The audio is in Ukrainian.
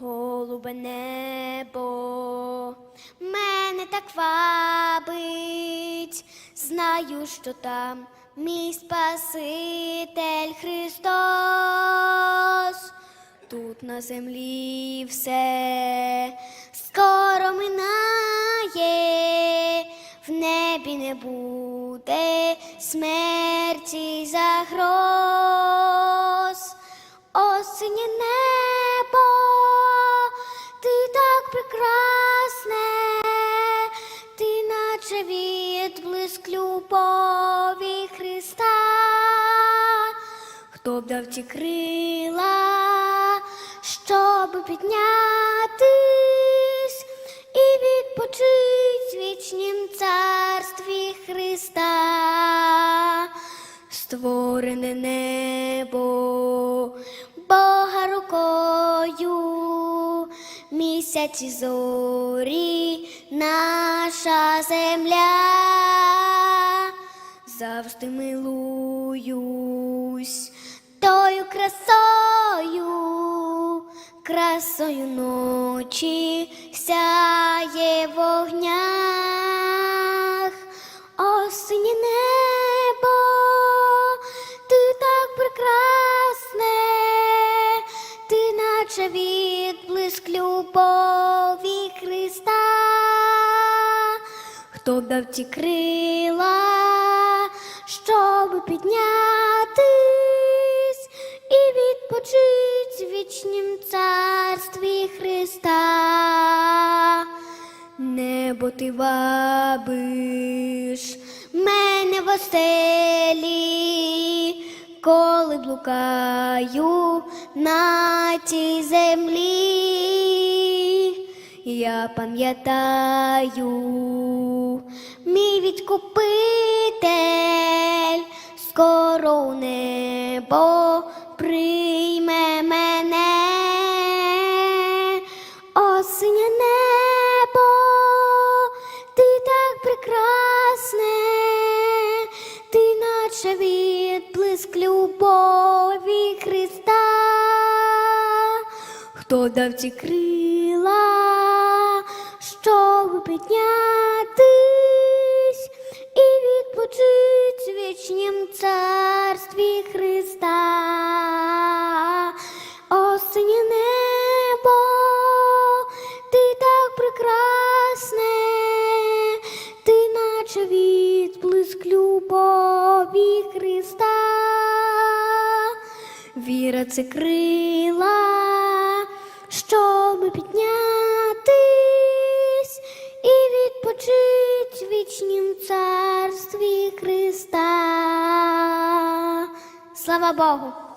голубе небо, мене так вабить, знаю, що там мій Спаситель Христос. Тут на землі все скоро минає, в небі не буде смерті загроз. Осіннє небо, любові Христа. Хто б дав ті крила, щоб піднятись і відпочить в вічнім царстві Христа, створене небо Бога рукою, місяці зорі, наша земля завжди милуюсь. Тою красою, красою ночі сяє в огнях, осіннє небо, ти так прекрасне, ти наче відблиск любові Христа. Хто дав ті крила, піднятись і відпочить в вічнім царстві Христа. Небо ти вабиш мене в оселі, коли блукаю на тій землі. Я пам'ятаю, мій відкупитель скоро у небо прийме мене, осіння небо, ти так прекрасне, ти наче відблиск любові Христа. Хто дав ті крила, щоб піднятись Віра це крила, щоб піднятись і відпочить вічнім царстві Христа. Слава Богу!